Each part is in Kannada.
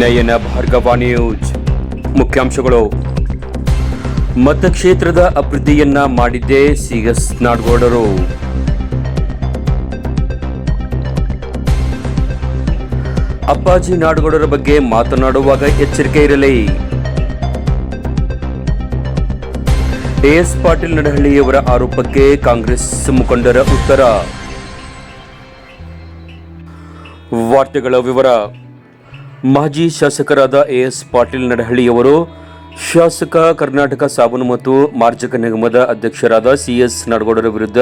ನಯನ ಭಾರ್ಗವ ನ್ಯೂಸ್ ಮುಖ್ಯಾಂಶಗಳು. ಮತಕ್ಷೇತ್ರದ ಅಭಿವೃದ್ಧಿಯನ್ನ ಮಾಡಿದ್ದೇ ಸಿಎಸ್ ನಾಡಗೌಡರು. ಅಪ್ಪಾಜಿ ನಾಡಗೌಡರ ಬಗ್ಗೆ ಮಾತನಾಡುವಾಗ ಎಚ್ಚರಿಕೆ ಇರಲಿ. ಎಎಸ್ ಪಾಟೀಲ್ ನಡಹಳ್ಳಿಯವರ ಆರೋಪಕ್ಕೆ ಕಾಂಗ್ರೆಸ್ ಮುಖಂಡರ ಉತ್ತರ. ವಾರ್ತೆಗಳ ವಿವರ. ಮಾಜಿ ಶಾಸಕರಾದ ಎಎಸ್ ಪಾಟೀಲ್ ನಡಹಳ್ಳಿಯವರು, ಶಾಸಕ ಕರ್ನಾಟಕ ಸಾಬೂನು ಮತ್ತು ಮಾರ್ಜಕ ನಿಗಮದ ಅಧ್ಯಕ್ಷರಾದ ಸಿಎಸ್ ನಡಗೌಡರ ವಿರುದ್ಧ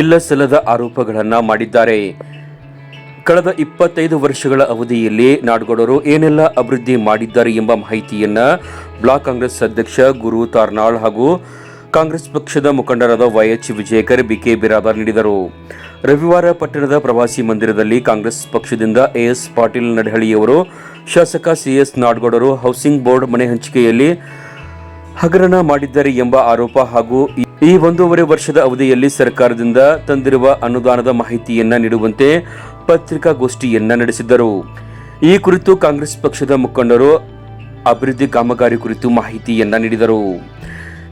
ಇಲ್ಲ ಸಲ್ಲದ ಆರೋಪಗಳನ್ನು ಮಾಡಿದ್ದಾರೆ. ಕಳೆದ ಇಪ್ಪತ್ತೈದು ವರ್ಷಗಳ ಅವಧಿಯಲ್ಲಿ ನಾಡಗೌಡರು ಏನೆಲ್ಲ ಅಭಿವೃದ್ಧಿ ಮಾಡಿದ್ದಾರೆ ಎಂಬ ಮಾಹಿತಿಯನ್ನು ಬ್ಲಾಕ್ ಕಾಂಗ್ರೆಸ್ ಅಧ್ಯಕ್ಷ ಗುರು ತಾರ್ನಾಳ್ ಹಾಗೂ ಕಾಂಗ್ರೆಸ್ ಪಕ್ಷದ ಮುಖಂಡರಾದ ವೈಎಚ್ ವಿಜಯಕರ್ ಬಿಕೆ ಬಿರಾದಾರ್ ನೀಡಿದರು. ರವಿವಾರ ಪಟ್ಟಣದ ಪ್ರವಾಸಿ ಮಂದಿರದಲ್ಲಿ ಕಾಂಗ್ರೆಸ್ ಪಕ್ಷದಿಂದ ಎಎಸ್ ಪಾಟೀಲ್ ನಡಹಳ್ಳಿಯವರು ಶಾಸಕ ಸಿಎಸ್ ನಾಡ್ಗೌಡರು ಹೌಸಿಂಗ್ ಬೋರ್ಡ್ ಮನೆ ಹಂಚಿಕೆಯಲ್ಲಿ ಹಗರಣ ಮಾಡಿದ್ದಾರೆ ಎಂಬ ಆರೋಪ ಹಾಗೂ ಈ- ಒಂದೂವರೆ ವರ್ಷದ ಅವಧಿಯಲ್ಲಿ ಸರ್ಕಾರದಿಂದ ತಂದಿರುವ ಅನುದಾನದ ಮಾಹಿತಿಯನ್ನ ನೀಡುವಂತೆ ಪತ್ರಿಕಾಗೋಷ್ಠಿಯನ್ನ ನಡೆಸಿದ್ದರು. ಈ ಕುರಿತು ಕಾಂಗ್ರೆಸ್ ಪಕ್ಷದ ಮುಖಂಡರು ಅಭಿವೃದ್ಧಿ ಕಾಮಗಾರಿ ಕುರಿತು ಮಾಹಿತಿಯನ್ನ ನೀಡಿದರು.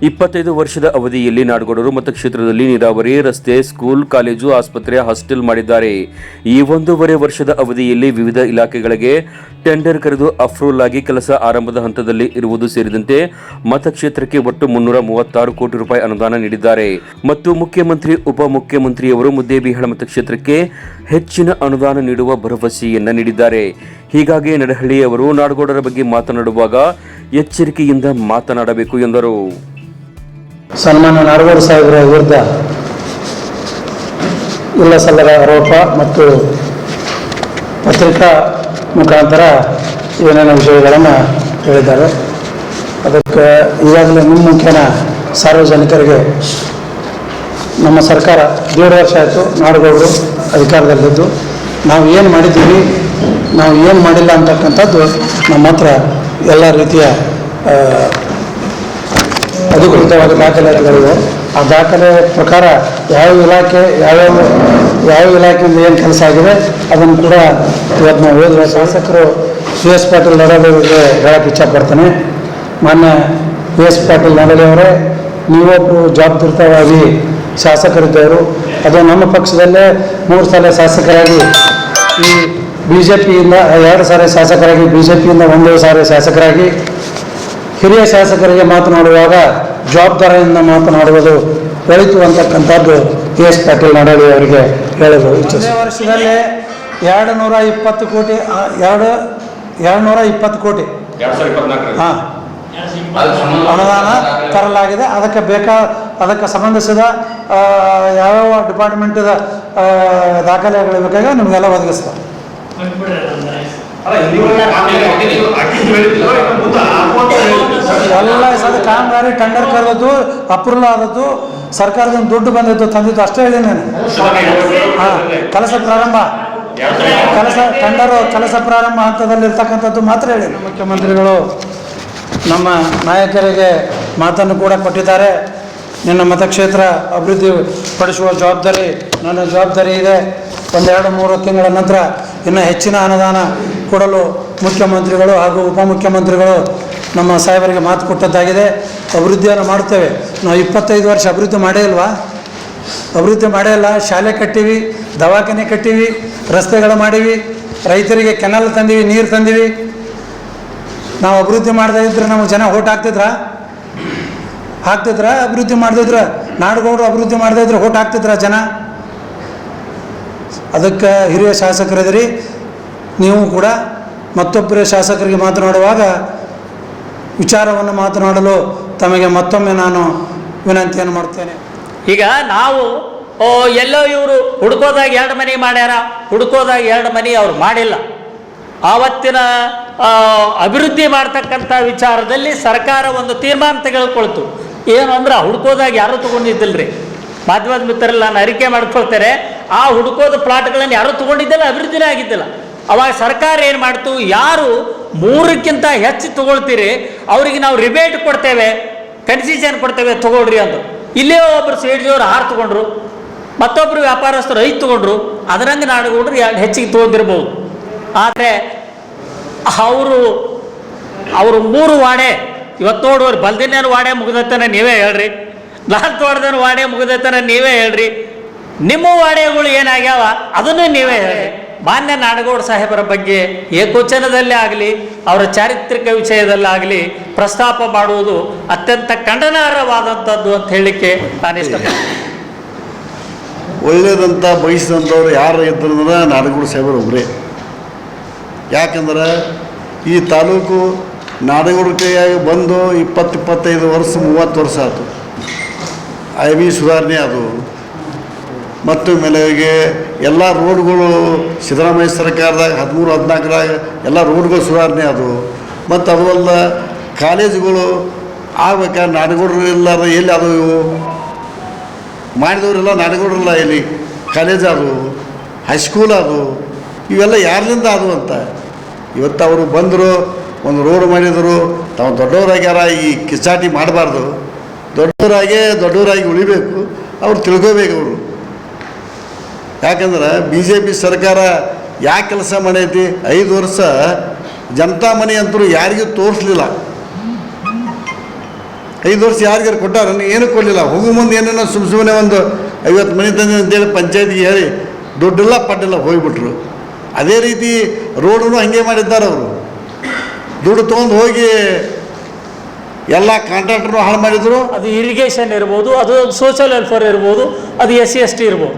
ಇಪ್ಪತ್ತೈದು ವರ್ಷದ ಅವಧಿಯಲ್ಲಿ ನಾಡಗೌಡರು ಮತಕ್ಷೇತ್ರದಲ್ಲಿ ನೀರಾವರಿ, ರಸ್ತೆ, ಸ್ಕೂಲ್, ಕಾಲೇಜು, ಆಸ್ಪತ್ರೆ, ಹಾಸ್ಟೆಲ್ ಮಾಡಿದ್ದಾರೆ. ಈ ಒಂದೂವರೆ ವರ್ಷದ ಅವಧಿಯಲ್ಲಿ ವಿವಿಧ ಇಲಾಖೆಗಳಿಗೆ ಟೆಂಡರ್ ಕರೆದು ಅಫ್ರೂಲ್ ಆಗಿ ಕೆಲಸ ಆರಂಭದ ಹಂತದಲ್ಲಿ ಇರುವುದು ಸೇರಿದಂತೆ ಮತಕ್ಷೇತ್ರಕ್ಕೆ ಒಟ್ಟು ಮುನ್ನೂರ ಮೂವತ್ತಾರು ಕೋಟಿ ರೂಪಾಯಿ ಅನುದಾನ ನೀಡಿದ್ದಾರೆ. ಮತ್ತು ಮುಖ್ಯಮಂತ್ರಿ, ಉಪಮುಖ್ಯಮಂತ್ರಿಯವರು ಮುದ್ದೇಬಿಹಾಳ ಮತಕ್ಷೇತ್ರಕ್ಕೆ ಹೆಚ್ಚಿನ ಅನುದಾನ ನೀಡುವ ಭರವಸೆಯನ್ನ ನೀಡಿದ್ದಾರೆ. ಹೀಗಾಗಿ ನಡಹಳ್ಳಿಯವರು ನಾಡಗೌಡರ ಬಗ್ಗೆ ಮಾತನಾಡುವಾಗ ಎಚ್ಚರಿಕೆಯಿಂದ ಮಾತನಾಡಬೇಕು ಎಂದರು. ಸನ್ಮಾನ್ಯ ನಾಡಗೌಡ ಸಾಹೇಬರ ವಿರುದ್ಧ ಇಲ್ಲ ಸಲ್ಲದ ಆರೋಪ ಮತ್ತು ಪತ್ರಿಕಾ ಮುಖಾಂತರ ಏನೇನು ವಿಷಯಗಳನ್ನು ಹೇಳಿದ್ದಾರೆ. ಅದಕ್ಕೆ ಈಗಾಗಲೇ ಮುಖೇನ ಸಾರ್ವಜನಿಕರಿಗೆ ನಮ್ಮ ಸರ್ಕಾರ ದೇಡು ವರ್ಷ ಆಯಿತು. ನಾಡಗೌಡರು ಅಧಿಕಾರದಲ್ಲಿದ್ದು ನಾವು ಏನು ಮಾಡಿದ್ದೀವಿ, ನಾವು ಏನು ಮಾಡಿಲ್ಲ ಅಂತಕ್ಕಂಥದ್ದು ನಮ್ಮ ಹತ್ರ ಎಲ್ಲ ರೀತಿಯ ಅಧಿಕೃತವಾದ ದಾಖಲಾತಿಗಳಿವೆ ಆ ದಾಖಲೆ ಪ್ರಕಾರ ಯಾವ ಇಲಾಖೆ ಯಾವ್ಯಾವ ಯಾವ ಇಲಾಖೆಯಿಂದ ಏನು ಕೆಲಸ ಆಗಿದೆ, ಅದನ್ನು ಕೂಡ ಇವತ್ತು ನಾವು ಶಾಸಕರು ಸಿ ಎಸ್ ಪಾಟೀಲ್ ನಡವಳಿಕೆ ಹೇಳಕ್ಕೆ ಇಚ್ಛಪಡ್ತೇನೆ ಮಾನ್ಯ ಯು ಎಸ್ ಪಾಟೀಲ್ ನಡವಳಿಯವರೇ ನೀವೊಬ್ಬರು ಜವಾಬ್ದಾರಿತವಾಗಿ ಶಾಸಕರಿದ್ದವರು, ಅದು ನಮ್ಮ ಪಕ್ಷದಲ್ಲೇ ಮೂರು ಸಲ ಶಾಸಕರಾಗಿ ಈ ಬಿ ಜೆ ಪಿಯಿಂದ, ಎರಡು ಸಾರಿ ಶಾಸಕರಾಗಿ ಬಿ ಜೆ ಪಿಯಿಂದ ಒಂದೇ ಸಾರಿ ಶಾಸಕರಾಗಿ ಹಿರಿಯ ಶಾಸಕರಿಗೆ ಮಾತನಾಡುವಾಗ ಜವಾಬ್ದಾರಿಯಿಂದ ಮಾತನಾಡುವುದು ಒಳಿತು ಅಂತಕ್ಕಂಥದ್ದು ಕೆ ಎಸ್ ಪಾಟೀಲ್ ನಡಾಳಿ ಅವರಿಗೆ ಹೇಳಲು ಇಚ್ಛಿಸ್ತೀನಿ ವರ್ಷದಲ್ಲಿ ಎರಡು ನೂರ ಇಪ್ಪತ್ತು ಕೋಟಿ ಎರಡು ಎರಡು ನೂರ ಇಪ್ಪತ್ತು ಕೋಟಿ. ಹಾಂ. ಅನುದಾನ ತರಲಾಗಿದೆ. ಅದಕ್ಕೆ ಬೇಕಾ ಅದಕ್ಕೆ ಸಂಬಂಧಿಸಿದ ಆ, ಯಾವ್ಯಾವ ಡಿಪಾರ್ಟ್ಮೆಂಟದ ದಾಖಲೆಗಳು ಬೇಕಾಗ ನಿಮಗೆಲ್ಲ ಒದಗಿಸ್ತಾರೆ. ಎಲ್ಲ ಸದ ಕಾಮಗಾರಿ ಟೆಂಡರ್ ಕರೆದದ್ದು ಅಪ್ರೂವಲ್ ಆದದ್ದು ಸರ್ಕಾರದಿಂದ ದುಡ್ಡು ಬಂದದ್ದು ತಂದಿದ್ದು ಅಷ್ಟೇ ಹೇಳಿದೆ ನಾನು. ಹಾಂ ಕೆಲಸ ಪ್ರಾರಂಭ. ಕೆಲಸ ಟೆಂಡರು ಕೆಲಸ ಪ್ರಾರಂಭ ಹಂತದಲ್ಲಿ ಇರ್ತಕ್ಕಂಥದ್ದು ಮಾತ್ರ ಹೇಳಿ. ಮುಖ್ಯಮಂತ್ರಿಗಳು ನಮ್ಮ ನಾಯಕರಿಗೆ ಮಾತನ್ನು ಕೂಡ ಕೊಟ್ಟಿದ್ದಾರೆ. ನಿನ್ನ ಮತಕ್ಷೇತ್ರ ಅಭಿವೃದ್ಧಿ ಪಡಿಸುವ ಜವಾಬ್ದಾರಿ ನನ್ನ ಜವಾಬ್ದಾರಿ ಇದೆ. ಒಂದೆರಡು ಮೂರು ತಿಂಗಳ ನಂತರ ಇನ್ನು ಹೆಚ್ಚಿನ ಅನುದಾನ ಕೊಡಲು ಮುಖ್ಯಮಂತ್ರಿಗಳು ಹಾಗೂ ಉಪಮುಖ್ಯಮಂತ್ರಿಗಳು ನಮ್ಮ ಸಾಹೇಬರಿಗೆ ಮಾತು ಕೊಟ್ಟದ್ದಾಗಿದೆ. ಅಭಿವೃದ್ಧಿಯನ್ನು ಮಾಡ್ತೇವೆ ನಾವು ಇಪ್ಪತ್ತೈದು ವರ್ಷ ಅಭಿವೃದ್ಧಿ ಮಾಡೇ ಇಲ್ವಾ? ಅಭಿವೃದ್ಧಿ ಮಾಡೇ ಇಲ್ಲ. ಶಾಲೆ ಕಟ್ಟಿವಿ, ದವಾಖಾನೆ ಕಟ್ಟಿವಿ, ರಸ್ತೆಗಳು ಮಾಡೀವಿ, ರೈತರಿಗೆ ಕೆನಲ್ ತಂದೀವಿ, ನೀರು ತಂದೀವಿ. ನಾವು ಅಭಿವೃದ್ಧಿ ಮಾಡದೇ ಇದ್ರೆ ನಮ್ಮ ಜನ ಓಟ್ ಹಾಕ್ತಿದ್ರ? ಹಾಕ್ತಿದ್ರ ಅಭಿವೃದ್ಧಿ ಮಾಡದಿದ್ರ ನಾಡುಗೌಡರು ಅಭಿವೃದ್ಧಿ ಮಾಡದೇ ಇದ್ರೆ ಓಟ್ ಹಾಕ್ತಿದ್ರ ಜನ? ಅದಕ್ಕೆ ಹಿರಿಯ ಶಾಸಕರಿದ್ದೀರಿ ನೀವು ಕೂಡ ಮತ್ತೊಬ್ಬರ ಶಾಸಕರಿಗೆ ಮಾತನಾಡುವಾಗ ವಿಚಾರವನ್ನು ಮಾತನಾಡಲು ತಮಗೆ ಮತ್ತೊಮ್ಮೆ ನಾನು ವಿನಂತಿಯನ್ನು ಮಾಡ್ತೇನೆ. ಈಗ ನಾವು, ಓ, ಎಲ್ಲೋ ಇವರು ಹುಡ್ಕೋದಾಗ ಎರಡು ಮನೆ ಮಾಡ್ಯಾರ, ಹುಡ್ಕೋದಾಗ ಎರಡು ಮನೆ ಅವ್ರು ಮಾಡಿಲ್ಲ. ಆವತ್ತಿನ ಅಭಿವೃದ್ಧಿ ಮಾಡ್ತಕ್ಕಂಥ ವಿಚಾರದಲ್ಲಿ ಸರ್ಕಾರ ಒಂದು ತೀರ್ಮಾನ ತೆಗೆದುಕೊಳ್ತು. ಏನು ಅಂದ್ರೆ ಹುಡ್ಕೋದಾಗ ಯಾರು ತಗೊಂಡಿದ್ದಿಲ್ರಿ. ಮಾಧ್ಯಮದ ಮಿತ್ರರೆಲ್ಲ ನಾನು ಅರಿಕೆ ಮಾಡ್ಕೊಳ್ತಾರೆ ಆ ಹುಡ್ಕೋದ ಪ್ಲಾಟ್ಗಳನ್ನು ಯಾರು ತೊಗೊಂಡಿದ್ದಿಲ್ಲ, ಅಭಿವೃದ್ಧಿನೇ ಆಗಿದ್ದಿಲ್ಲ. ಅವಾಗ ಸರ್ಕಾರ ಏನು ಮಾಡ್ತು? ಯಾರು ಮೂರಕ್ಕಿಂತ ಹೆಚ್ಚು ತೊಗೊಳ್ತೀರಿ, ಅವರಿಗೆ ನಾವು ರಿಬೇಟ್ ಕೊಡ್ತೇವೆ, ಕನ್ಸಿಷನ್ ಕೊಡ್ತೇವೆ, ತಗೊಳ್ರಿ ಅಂತ ಇಲ್ಲೇ ಒಬ್ಬರು ಸೇಡ್ಜಿಯವರು ಆರು ತಗೊಂಡ್ರು ಮತ್ತೊಬ್ಬರು ವ್ಯಾಪಾರಸ್ಥರು ಐದು ತಗೊಂಡ್ರು, ಅದರಂಗೆ ನಾಡುಗೌಡರು ಎರಡು ಹೆಚ್ಚಿಗೆ ತೊಗೊಂಡಿರ್ಬೋದು. ಆದರೆ ಅವರು ಅವರು ಮೂರು ವಾಡೆ, ಇವತ್ತು ನೋಡುವರು ಬಲ್ದಿನೇನು ವಾಡೆ ಮುಗ್ದೈತನ ನೀವೇ ಹೇಳ್ರಿ. ನಾಲ್ಕು ವಾಡ್ದನ ವಾಡೆ ಮುಗ್ದೈತನ ನೀವೇ ಹೇಳ್ರಿ. ನಿಮ್ಮ ವಾಡೆಗಳು ಏನಾಗ್ಯಾವ? ಅದನ್ನು ನೀವೇ ಹೇಳ್ರಿ. ಮಾನ್ಯ ನಾಡಗೌಡ ಸಾಹೇಬರ ಬಗ್ಗೆ ಏಕೋಚನದಲ್ಲೇ ಆಗಲಿ, ಅವರ ಚಾರಿತ್ರಿಕ ವಿಷಯದಲ್ಲಾಗಲಿ ಪ್ರಸ್ತಾಪ ಮಾಡುವುದು ಅತ್ಯಂತ ಖಂಡನಾರ್ಹವಾದಂಥದ್ದು ಅಂತ ಹೇಳಲಿಕ್ಕೆ ನಾನು ಇಷ್ಟಪಡ್ತೀನಿ. ಒಳ್ಳೇದಂತ ಬಯಸಿದಂಥವ್ರು ಯಾರು ಇದ್ರಂದ್ರೆ ನಾಡಗೌಡ ಸಾಹೇಬರು ಒಬ್ಬರೇ ಯಾಕಂದ್ರೆ ಈ ತಾಲೂಕು ನಾಡಗೌಡ ಕೈಯಾಗಿ ಬಂದು ಇಪ್ಪತ್ತು ಇಪ್ಪತ್ತೈದು ವರ್ಷ, ಮೂವತ್ತು ವರ್ಷ ಆಯ್ತು. ಐ ವಿ ಸುಧಾರಣೆ ಅದು. ಮತ್ತು ಮೇಲೆಗೆ ಎಲ್ಲ ರೋಡ್ಗಳು ಸಿದ್ದರಾಮಯ್ಯ ಸರ್ಕಾರದಾಗ ಹದಿಮೂರು, ಹದಿನಾಲ್ಕರಾಗ ಎಲ್ಲ ರೋಡ್ಗಳು ಸುಧಾರಣೆ ಅದು. ಮತ್ತು ಅದು ಅಲ್ಲ ಕಾಲೇಜುಗಳು ಆಗ್ಬೇಕಾದ್ರೆ ಇಲ್ಲ ಇಲ್ಲಾರ ಎಲ್ಲಿ ಅದು? ಇವು ಮಾಡಿದವರೆಲ್ಲ ನಾಡಗೌಡರಲ್ಲ ಇಲ್ಲಿ ಕಾಲೇಜ್ ಅದು, ಹೈಸ್ಕೂಲ್ ಅದು, ಇವೆಲ್ಲ ಯಾರಿಂದ ಅದು ಅಂತ. ಇವತ್ತು ಅವರು ಬಂದರು, ಒಂದು ರೋಡ್ ಮಾಡಿದರು. ತಾವು ದೊಡ್ಡವರಾಗ್ಯಾರ, ಈ ಕಿಚಾಟಿ ಮಾಡಬಾರ್ದು. ದೊಡ್ಡವರಾಗೇ ದೊಡ್ಡವರಾಗಿ ಉಳಿಬೇಕು. ಅವ್ರು ತಿಳ್ಕೋಬೇಕು ಅವರು ಯಾಕಂದ್ರೆ ಬಿ ಜೆ ಪಿ ಸರ್ಕಾರ ಯಾಕೆ ಕೆಲಸ ಮಾಡೈತಿ? ಐದು ವರ್ಷ ಜನತಾ ಮನೆ ಅಂತರೂ ಯಾರಿಗೂ ತೋರಿಸ್ಲಿಲ್ಲ. ಐದು ವರ್ಷ ಯಾರಿಗಾರು ಕೊಟ್ಟಾರ? ಏನೂ ಕೊಡಲಿಲ್ಲ. ಹೋಗು ಮುಂದೆ ಏನೇನೋ ಸುಮ್ಮ ಸುಮ್ಮನೆ ಒಂದು ಐವತ್ತು ಮನೆ ತಂದೆ ಅಂತೇಳಿ ಪಂಚಾಯತ್ಗೆ ಹೇಳಿ ದುಡ್ಡೆಲ್ಲ ಪಡ್ಡೆಲ್ಲ ಹೋಗಿಬಿಟ್ರು. ಅದೇ ರೀತಿ ರೋಡನ್ನು ಹಾಗೆ ಮಾಡಿದ್ದಾರೆ ಅವರು. ದುಡ್ಡು ತೊಗೊಂಡು ಹೋಗಿ ಎಲ್ಲ ಕಾಂಟ್ರಾಕ್ಟರ್ನು ಹಾಳು ಮಾಡಿದರು. ಅದು ಇರಿಗೇಷನ್ ಇರ್ಬೋದು, ಅದು ಸೋಷಿಯಲ್ ವೆಲ್ಫೇರ್ ಇರ್ಬೋದು, ಅದು ಎಸ್ ಸಿ ಎಸ್ ಟಿ ಇರ್ಬೋದು.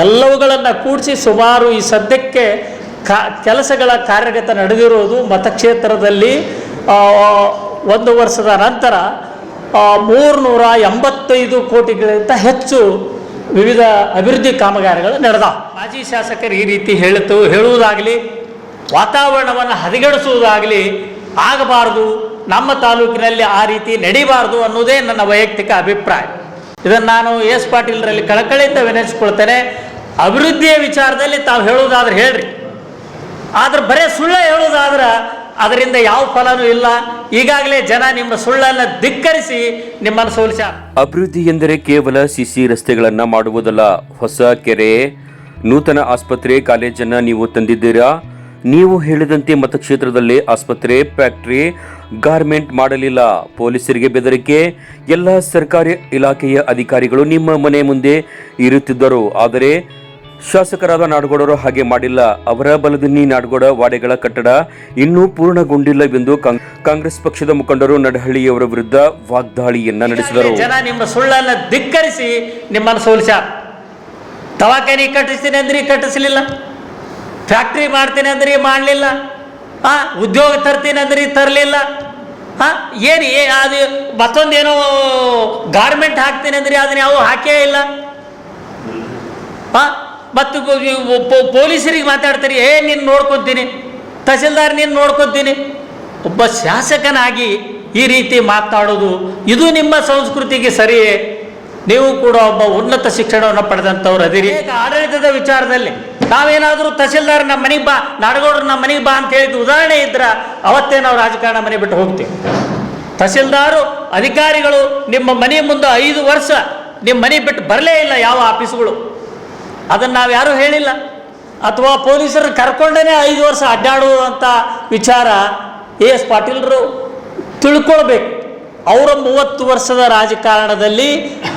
ಎಲ್ಲವುಗಳನ್ನು ಕೂಡಿಸಿ ಸುಮಾರು ಈ ಸದ್ಯಕ್ಕೆ ಕಾ, ಕೆಲಸಗಳ ಕಾರ್ಯಗತ ನಡೆದಿರೋದು ಮತಕ್ಷೇತ್ರದಲ್ಲಿ ಒಂದು ವರ್ಷದ ನಂತರ ಮೂರುನೂರ ಎಂಬತ್ತೈದು ಕೋಟಿಗಳಿಗಿಂತ ಹೆಚ್ಚು ವಿವಿಧ ಅಭಿವೃದ್ಧಿ ಕಾಮಗಾರಿಗಳು ನಡೆದ. ಮಾಜಿ ಶಾಸಕರು ಈ ರೀತಿ ಹೇಳಿತು ಹೇಳುವುದಾಗಲಿ, ವಾತಾವರಣವನ್ನು ಹದಗೆಡಿಸುವುದಾಗಲಿ, ಆಗಬಾರದು, ನಮ್ಮ ತಾಲೂಕಿನಲ್ಲಿ ಆ ರೀತಿ ನಡೀಬಾರದು ಅನ್ನೋದೇ ನನ್ನ ವೈಯಕ್ತಿಕ ಅಭಿಪ್ರಾಯ. ಇದನ್ನು ನಾನು ಎಸ್ ಪಾಟೀಲ್ರಲ್ಲಿ ಕಳಕಳಿಯಿಂದ ವಿನಂತಿಸ್ಕೊಳ್ತೇನೆ. ಅಭಿವೃದ್ಧಿಯ ವಿಚಾರದಲ್ಲಿ ತಾವು ಹೇಳುವುದಾದ್ರೆ ಹೇಳ್ರಿ. ಆದ್ರೆ ಬರೇ ಸುಳ್ಳ ಹೇಳುವುದಾದ್ರೆ ಅದರಿಂದ ಯಾವ ಫಲನೂ ಇಲ್ಲ. ಈಗಾಗಲೇ ಜನ ನಿಮ್ಮ ಸುಳ್ಳನ್ನು ಧಿಕ್ಕರಿಸಿ ನಿಮ್ಮನ್ನು ಸೋಲಿಸ ಅಭಿವೃದ್ಧಿ ಎಂದರೆ ಕೇವಲ ಸಿಸಿ ರಸ್ತೆಗಳನ್ನು ಮಾಡುವುದಲ್ಲ. ಹೊಸ ಕೆರೆ, ನೂತನ ಆಸ್ಪತ್ರೆ, ಕಾಲೇಜನ್ನ ನೀವು ತಂದಿದ್ದೀರಾ? ನೀವು ಹೇಳಿದಂತೆ ಮತಕ್ಷೇತ್ರದಲ್ಲಿ ಆಸ್ಪತ್ರೆ ಫ್ಯಾಕ್ಟರಿ ಗಾರ್ಮೆಂಟ್ ಮಾಡಲಿಲ್ಲ. ಪೊಲೀಸರಿಗೆ ಬೆದರಿಕೆ. ಎಲ್ಲ ಸರ್ಕಾರಿ ಇಲಾಖೆಯ ಅಧಿಕಾರಿಗಳು ನಿಮ್ಮ ಮನೆ ಮುಂದೆ ಇರುತ್ತಿದ್ದರು. ಆದರೆ ಶಾಸಕರಾದ ನಾಡಗೌಡರು ಹಾಗೆ ಮಾಡಿಲ್ಲ. ಅವರ ಬಲದಿನ್ನಿ ನಾಡಗೌಡ ವಾಡೆಗಳ ಕಟ್ಟಡ ಇನ್ನೂ ಪೂರ್ಣಗೊಂಡಿಲ್ಲವೆಂದು ಕಾಂಗ್- ಕಾಂಗ್ರೆಸ್ ಪಕ್ಷದ ಮುಖಂಡರು ನಡಹಳ್ಳಿಯವರ ವಿರುದ್ಧ ವಾಗ್ದಾಳಿಯನ್ನ ನಡೆಸಿದರು. ಜನ ನಿಮ್ಮ ಸುಳ್ಳನ್ನು ಧಿಕ್ಕರಿಸಿ ನಿಮ್ಮನ್ನು ಸೋಲಿಸ ದವಾಖಾನೆ ಕಟ್ಟಿಸ್ತೀನಿ ಅಂದ್ರೆ ಕಟ್ಟಿಸ್ಲಿಲ್ಲ. ಫ್ಯಾಕ್ಟ್ರಿ ಮಾಡ್ತೀನಿ ಅಂದ್ರೆ ಮಾಡಲಿಲ್ಲ? ಆ, ಉದ್ಯೋಗ ತರ್ತೀನಿ ಅಂದ್ರೆ ತರಲಿಲ್ಲ? ಹಾ ಏನು ಅದು ಮತ್ತೊಂದೇನೋ ಗಾರ್ಮೆಂಟ್ ಹಾಕ್ತೀನಿ ಅಂದ್ರೆ ಅದನ್ನ ಯಾವ ಹಾಕೇ ಇಲ್ಲ. ಹಾ ಮತ್ತು ಪೊಲೀಸರಿಗೆ ಮಾತಾಡ್ತಾರೆ, ಏ, ನೀನು ನೋಡ್ಕೊತೀನಿ, ತಹಸೀಲ್ದಾರ್ ನೀನು ನೋಡ್ಕೊತೀನಿ. ಒಬ್ಬ ಶಾಸಕನಾಗಿ ಈ ರೀತಿ ಮಾತಾಡೋದು, ಇದು ನಿಮ್ಮ ಸಂಸ್ಕೃತಿಗೆ ಸರಿಯೇ? ನೀವು ಕೂಡ ಒಬ್ಬ ಉನ್ನತ ಶಿಕ್ಷಣವನ್ನು ಪಡೆದಂಥವ್ರು ಅದಿರಿ. ಆಡಳಿತದ ವಿಚಾರದಲ್ಲಿ ನಾವೇನಾದರೂ ತಹಸೀಲ್ದಾರ್ ನಮ್ಮ ಮನೆಗೆ ಬಾ, ನಾಡಗೌಡರು ನಮ್ಮ ಮನೆಗೆ ಬಾ ಅಂತ ಹೇಳಿದ ಉದಾಹರಣೆ ಇದ್ರ, ಅವತ್ತೇ ನಾವು ರಾಜಕಾರಣ ಮನೆ ಬಿಟ್ಟು ಹೋಗ್ತೀವಿ. ತಹಸೀಲ್ದಾರು, ಅಧಿಕಾರಿಗಳು ನಿಮ್ಮ ಮನೆ ಮುಂದೆ ಐದು ವರ್ಷ ನಿಮ್ಮ ಮನೆ ಬಿಟ್ಟು ಬರಲೇ ಇಲ್ಲ ಯಾವ ಆಫೀಸ್ಗಳು. ಅದನ್ನು ನಾವು ಯಾರೂ ಹೇಳಿಲ್ಲ. ಅಥವಾ ಪೊಲೀಸರು ಕರ್ಕೊಂಡೇ ಐದು ವರ್ಷ ಅಡ್ಡಾಡುವಂಥ ವಿಚಾರ ಎ ಎಸ್ ಪಾಟೀಲರು ತಿಳ್ಕೊಳ್ಬೇಕು. ಅವರ ಮೂವತ್ತು ವರ್ಷದ ರಾಜಕಾರಣದಲ್ಲಿ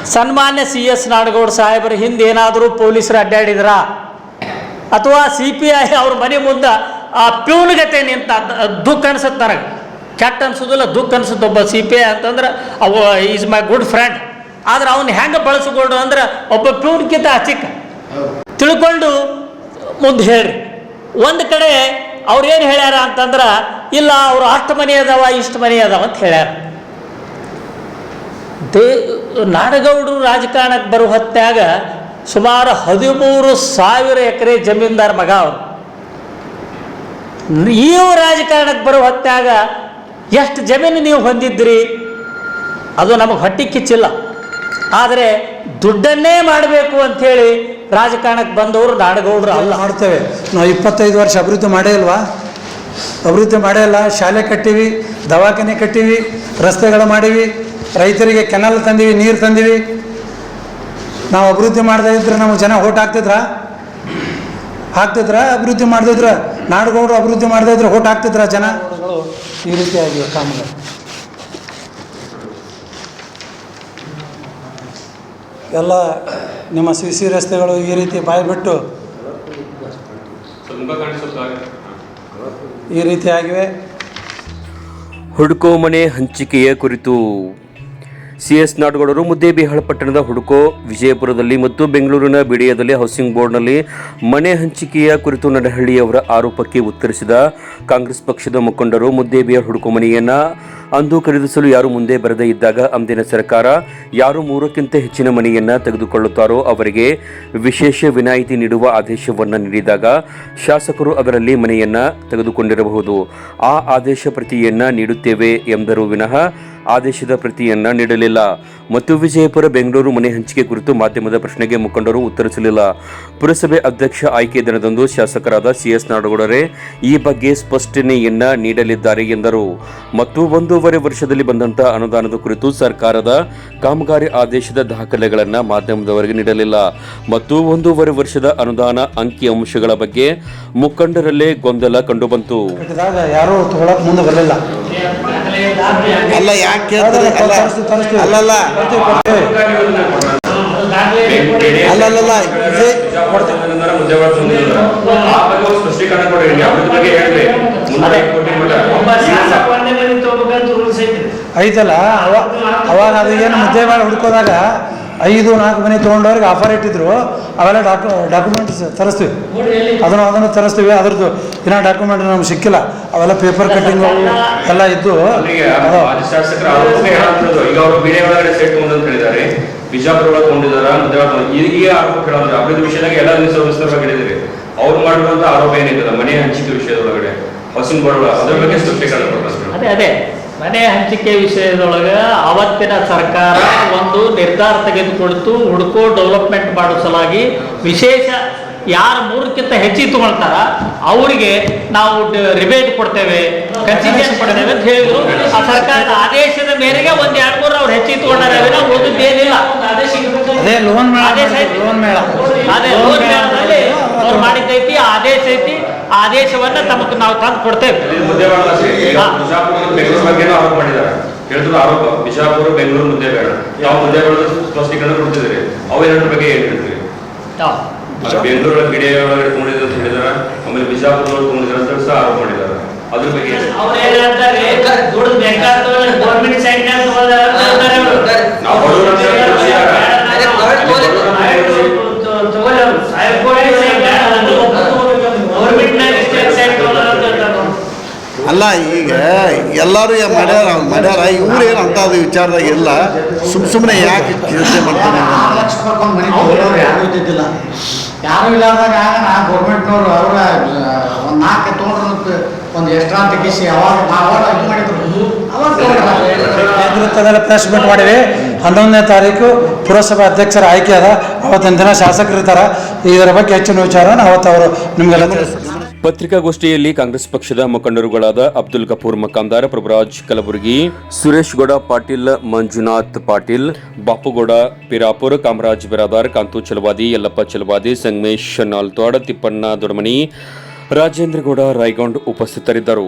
ಸನ್ಮಾನ್ಯ ಸಿ ಎಸ್ ನಾಡಗೌಡ ಸಾಹೇಬರ ಹಿಂದೆ ಏನಾದರೂ ಪೊಲೀಸರು ಅಡ್ಡಾಡಿದ್ರಾ? ಅಥವಾ ಸಿ ಪಿ ಐ ಅವ್ರ ಮನೆ ಮುಂದೆ ಆ ಪ್ಯೂನ್ಗತೆ ನಿಂತ ದುಃಖ ಅನ್ಸುತ್ತೆ ನನಗೆ. ಕೆಟ್ಟ ಅನ್ಸೋದಿಲ್ಲ, ದುಃಖ ಅನ್ಸುತ್ತೆ ಒಬ್ಬ ಸಿ ಪಿ ಐ ಅಂತಂದ್ರೆ ಅವ ಈಸ್ ಮೈ ಗುಡ್ ಫ್ರೆಂಡ್ ಆದ್ರೆ ಅವ್ನ ಹೆಂಗೆ ಬಳಸಿಕೊಂಡು ಅಂದ್ರೆ ಒಬ್ಬ ಪ್ಯೂನ್ಗಿಂತ ಚಿಕ್ಕ ತಿಳ್ಕೊಂಡು ಮುಂದೆ ಹೇಳ್ರಿ. ಒಂದು ಕಡೆ ಅವ್ರು ಏನು ಹೇಳ್ಯಾರ ಅಂತಂದ್ರೆ, ಇಲ್ಲ ಅವ್ರು ಅಷ್ಟು ಮನೆ ಅದಾವ, ಇಷ್ಟು ಮನೆ ಅದಾವ ಅಂತ ಹೇಳ್ಯಾರ. ದೇ ನಾಡಗೌಡರು ರಾಜಕಾರಣಕ್ಕೆ ಬರುವ ಹೊತ್ನ್ಯಾಗ ಸುಮಾರು ಹದಿಮೂರು ಸಾವಿರ ಎಕರೆ ಜಮೀನ್ದಾರ ಮಗ ಅವರು ನೀವು ರಾಜಕಾರಣಕ್ಕೆ ಬರೋ ಹೊತ್ತಾಗ ಎಷ್ಟು ಜಮೀನು ನೀವು ಹೊಂದಿದ್ರಿ ಅದು ನಮಗೆ ಹೊಟ್ಟೆ ಕಿಚ್ಚಿಲ್ಲ. ಆದರೆ ದುಡ್ಡನ್ನೇ ಮಾಡಬೇಕು ಅಂಥೇಳಿ ರಾಜಕಾರಣಕ್ಕೆ ಬಂದವರು ನಾಡಗೌಡರು ಅಲ್ಲ. ಮಾಡ್ತೇವೆ? ನಾವು ಇಪ್ಪತ್ತೈದು ವರ್ಷ ಅಭಿವೃದ್ಧಿ ಮಾಡೇ ಇಲ್ವಾ? ಅಭಿವೃದ್ಧಿ ಮಾಡೇ ಇಲ್ಲ ಶಾಲೆ ಕಟ್ಟಿವಿ, ದವಾಖಾನೆ ಕಟ್ಟಿವಿ, ರಸ್ತೆಗಳು ಮಾಡೀವಿ, ರೈತರಿಗೆ ಕೆನಲ್ ತಂದೀವಿ, ನೀರು ತಂದೀವಿ. ನಾವು ಅಭಿವೃದ್ಧಿ ಮಾಡದೇ ಇದ್ರೆ ನಮಗೆ ಜನ ಓಟ್ ಹಾಕ್ತಿದ್ರ? ಹಾಕ್ತಿದ್ರ? ಅಭಿವೃದ್ಧಿ ಮಾಡ್ದಿದ್ರ ನಾಡುಗೌಡರು ಅಭಿವೃದ್ಧಿ ಮಾಡದೇ ಇದ್ರೆ ಓಟ್ ಹಾಕ್ತಿದ್ರ ಜನ? ಈ ರೀತಿಯಾಗಿ ಕಾಮಗಾರಿ. ಎಲ್ಲ ನಿಮ್ಮ ಸಿ ಸಿ ರಸ್ತೆಗಳು ಈ ರೀತಿ ಬಾಯಿ ಬಿಟ್ಟು ಈ ರೀತಿಯಾಗಿವೆ ಹುಡುಕೋ ಮನೆ ಹಂಚಿಕೆಯ ಕುರಿತು ಸಿಎಸ್ ನಾಡಗೌಡರು ಮುದ್ದೇಬಿಹಾಳ ಪಟ್ಟಣದ ಹುಡುಕೋ, ವಿಜಯಪುರದಲ್ಲಿ ಮತ್ತು ಬೆಂಗಳೂರಿನ ಬಿಡಿಯದಲ್ಲಿ ಹೌಸಿಂಗ್ ಬೋರ್ಡ್ನಲ್ಲಿ ಮನೆ ಹಂಚಿಕೆಯ ಕುರಿತು ನಡಹಳ್ಳಿಯವರ ಆರೋಪಕ್ಕೆ ಉತ್ತರಿಸಿದ ಕಾಂಗ್ರೆಸ್ ಪಕ್ಷದ ಮುಖಂಡರು ಮುದ್ದೇಬಿಹಾಳ ಹುಡುಕೋ ಮನೆಯನ್ನ ಅಂದು ಖರೀದಿಸಲು ಯಾರು ಮುಂದೆ ಬರದೇ ಇದ್ದಾಗ ಅಂದಿನ ಸರ್ಕಾರ ಯಾರು ಮೂರಕ್ಕಿಂತ ಹೆಚ್ಚಿನ ಮನೆಯನ್ನ ತೆಗೆದುಕೊಳ್ಳುತ್ತಾರೋ ಅವರಿಗೆ ವಿಶೇಷ ವಿನಾಯಿತಿ ನೀಡುವ ಆದೇಶವನ್ನು ನೀಡಿದಾಗ ಶಾಸಕರು ಅದರಲ್ಲಿ ಮನೆಯನ್ನ ತೆಗೆದುಕೊಂಡಿರಬಹುದು. ಆ ಆದೇಶ ಪ್ರತಿಯನ್ನ ನೀಡುತ್ತೇವೆ ಎಂದರು. ವಿನಃ ಆದೇಶದ ಪ್ರತಿಯನ್ನ ನೀಡಲಿಲ್ಲ. ಮತ್ತು ವಿಜಯಪುರ ಬೆಂಗಳೂರು ಮನೆ ಹಂಚಿಕೆ ಕುರಿತು ಮಾಧ್ಯಮದ ಪ್ರಶ್ನೆಗೆ ಮುಖಂಡರು ಉತ್ತರಿಸಲಿಲ್ಲ. ಪುರಸಭೆ ಅಧ್ಯಕ್ಷ ಆಯ್ಕೆ ದಿನದಂದು ಶಾಸಕರಾದ ಸಿಎಸ್ ನಾಡಗೌಡರೇ ಈ ಬಗ್ಗೆ ಸ್ಪಷ್ಟನೆಯನ್ನ ನೀಡಲಿದ್ದಾರೆ ಎಂದರು. ಮತ್ತು ಒಂದೂವರೆ ವರ್ಷದಲ್ಲಿ ಬಂದಂತಹ ಅನುದಾನದ ಕುರಿತು ಸರ್ಕಾರದ ಕಾಮಗಾರಿ ಆದೇಶದ ದಾಖಲೆಗಳನ್ನು ಮಾಧ್ಯಮದವರಿಗೆ ನೀಡಲಿಲ್ಲ. ಮತ್ತು ಒಂದೂವರೆ ವರ್ಷದ ಅನುದಾನ ಅಂಕಿ ಅಂಶಗಳ ಬಗ್ಗೆ ಮುಖಂಡರಲ್ಲೇ ಗೊಂದಲ ಕಂಡುಬಂತು. ಯಾರೂ ತಗೊಳಕ್ ಮುಂದೆ ಬರಲಿಲ್ಲ. ಅಲ್ಲ ಯಾಕೆ. ಅಲ್ಲಲ್ಲ. ಅಲ್ಲಲ್ಲ ಸ್ಪಷ್ಟೀಕರಣ ಕೊಡಿ ಅದ್ರ ಬಗ್ಗೆ ಹೇಳ್ರಿ. ಒಬ್ಬ ಐತಲ್ಲ? ಅವ ಅವಾಗ ಅದು ಏನು ಮುದ್ದೆ ಮಾಡಿ ಹುಡ್ಕೋದಾಗ ಐದು ನಾಲ್ಕು ಮನೆ ತೊಗೊಂಡವ್ರಿಗೆ ಆಫರ್ ಇಟ್ಟಿದ್ರು. ಅವೆಲ್ಲ ಡಾಕ್ಯು ಡಾಕ್ಯುಮೆಂಟ್ಸ್ ತರಿಸ್ತೀವಿ. ಅದನ್ನು ಅದನ್ನು ತರಿಸ್ತೀವಿ. ಅದ್ರದ್ದು ಇನ್ನೂ ಡಾಕ್ಯುಮೆಂಟ್ ನಮ್ಗೆ ಸಿಕ್ಕಿಲ್ಲ. ಅವೆಲ್ಲ ಪೇಪರ್ ಕಟ್ಟಿಂಗ್ ಎಲ್ಲ ಇದ್ದು ಬಿಜಾಪುರ ಒಳಗೆ ಕೊಂಡಿದ್ದಾರ ಈಗ ಆರೋಪ ಕೇಳೋದು ಅಭಿವೃದ್ಧಿ ವಿಷಯದಾಗ ಎಲ್ಲ ದಿವಸ ವಿಸ್ತಾರವಾಗಿ ಹೇಳಿದ್ರಿ ಅವ್ರು ಮಾಡಿರುವಂತ ಆರೋಪ ಏನಿದೆ? ಮನೆ ಹಂಚಿಕೆ ವಿಷಯದೊಳಗಡೆ ಹೌಸಿಂಗ್ ಬೋರ್ಡ್ ಒಳಗೆ ಅದ್ರ ಬಗ್ಗೆ ಸ್ಪಷ್ಟೀಕರಣ ಕೊಡ್ತಾರೆ? ಅದೇ ಅದೇ. ಮನೆ ಹಂಚಿಕೆ ವಿಷಯದೊಳಗೆ ಅವತ್ತಿನ ಸರ್ಕಾರ ಒಂದು ನಿರ್ಧಾರ ತೆಗೆದುಕೊಳ್ತು ಹುಡುಕೋ ಡೆವಲಪ್ಮೆಂಟ್ ಮಾಡೋ ಸಲುವಾಗಿ ವಿಶೇಷ ಯಾರು ಮೂರಕ್ಕಿಂತ ಹೆಚ್ಚಿಗೆ ತಗೊಳ್ತಾರ ಅವರಿಗೆ ನಾವು ರಿಬೇಟ್ ಕೊಡ್ತೇವೆ ಕನ್ಸಿಡೇಷನ್ ಕೊಡ್ತೇವೆ ಅಂತ ಹೇಳಿದ್ರು. ಆ ಸರ್ಕಾರದ ಆದೇಶದ ಮೇರೆಗೆ ಒಂದ್ ಎರಡು ಮೂರು ಅವ್ರು ಹೆಚ್ಚಿಗೆ ತಗೊಂಡಾರೆ ನಾವು ಓದಿದ್ದೇನಿಲ್ಲ. ಲೋನ್ ಮೇಳ ಆದೇಶ. ಲೋನ್ ಮೇಳ. ಅವ್ರು ಮಾಡಿದ್ದೈತಿ ಆದೇಶ ಐತಿ ಆದೇಶವನ್ನ ತಮಗೆ ನಾವು ತಂದು ಕೊಡ್ತೇವೆ. ಹೇಳಿದ್ರು ಆರೋಪ ಬಿಜಾಪುರ ಬೆಂಗಳೂರು ಮುದ್ದೆ ಬೇಡ. ಯಾವ ಮುದ್ದೆ ಬೇಡ ಸ್ಪಷ್ಟೀಕರಣ ಕೊಡ್ತಿದ್ರಿ ಅವೆರಡರ ಬಗ್ಗೆ ಏನ್ ಹೇಳ್ತೀರಿ? ಗಿಡ ಅಂತ ಹೇಳಿದಾರ ಆಮೇಲೆ ಅಂತ ಸಹ ಆರೋಪ ಮಾಡಿದ್ದಾರೆ. ಅದ್ರ ಬಗ್ಗೆ ಏನ್ ಹೇಳ್ತೀರಿ? ಅವ್ರು ಏನಂತಾರೆ ದುಡ್ಡು ಬೇಕಾದ ಗೌರ್ಮೆಂಟ್ ಸೈಡ್ ನಾವು ಬಡವ್ರ ಅಂತ ಹೇಳಿ ತೋರಿಸಿದ್ದಾರೆ. ಅಲ್ಲಿ ಬಡವ್ರ ಅಂತ ಹೇಳಿ ಅಲ್ಲ ಈಗ ಎಲ್ಲರೂ ಏನ್ ಮಾಡ್ಯಾರ ಅವ್ರು ಮಾಡ್ಯಾರ ಇವ್ರು ಏನು ಅಂತ ಅದು ವಿಚಾರದಾಗ ಇಲ್ಲ ಸುಮ್ ಸುಮ್ಮನೆ ಯಾಕೆ ಚಿಂತೆ ಮಾಡ್ತಾನೆ ಆರು ಲಕ್ಷ ರೂಪಾಯಿ ಒಂದು ಮನೆ ತಗೊಳ್ಳೋರು ಯಾರು ಇದ್ದಿದ್ದಿಲ್ಲ ಯಾರು ಇಲ್ಲಾರ್ದಾಗ ನಾ ಗೌರ್ಮೆಂಟ್ನವ್ರು ಅವ್ರ ಒಂದು ನಾಲ್ಕು ತೊಗೊಂಡ್ರು ಒಂದು ಎಕ್ಸ್ಟ್ರಾ ಅಂತ ಕಿಸಿ ಅವಾಗ ಅವಾಗ ಇದು ಮಾಡಿದ್ರು ಅವಾಗ ತಗೊಂಡ್ರು. ನೇತೃತ್ವದಲ್ಲಿ ಪ್ರೆಸ್ ಮೀಟ್ ಮಾಡಿವಿ. ಹನ್ನೊಂದನೇ ತಾರೀಕು ಪುರಸಭಾ ಅಧ್ಯಕ್ಷರ ಆಯ್ಕೆ ಅದ ಅವತ್ತಿನ ದಿನ ಶಾಸಕರಿರ್ತಾರ ಇದರ ಬಗ್ಗೆ ಹೆಚ್ಚಿನ ವಿಚಾರನ ಅವತ್ತು ಅವರು ನಿಮಗೆಲ್ಲ ಪತ್ರಿಕಾಗೋಷ್ಠಿಯಲ್ಲಿ ಕಾಂಗ್ರೆಸ್ ಪಕ್ಷದ ಮುಖಂಡರುಗಳಾದ ಅಬ್ದುಲ್ ಕಪೂರ್ ಮಕ್ಕಂದಾರ ಪ್ರಭುರಾಜ್ ಕಲಬುರ್ಗಿ, ಸುರೇಶ್ ಗೌಡ ಪಾಟೀಲ್, ಮಂಜುನಾಥ್ ಪಾಟೀಲ್, ಬಾಪುಗೌಡ ಪಿರಾಪುರ್, ಕಾಮರಾಜ್ ಬಿರಾದಾರ್, ಕಾಂತು ಚಲವಾದಿ, ಯಲ್ಲಪ್ಪ ಚಲವಾದಿ, ಸಂಗಮೇಶ್ ನಾಲ್ತೋಡ್, ತಿಪ್ಪಣ್ಣ ದೊಡಮನಿ ರಾಜೇಂದ್ರ ರಾಯ್ಗೌಂಡ್ ರಾಯಗೌಡ್ ಉಪಸ್ಥಿತರಿದ್ದರು.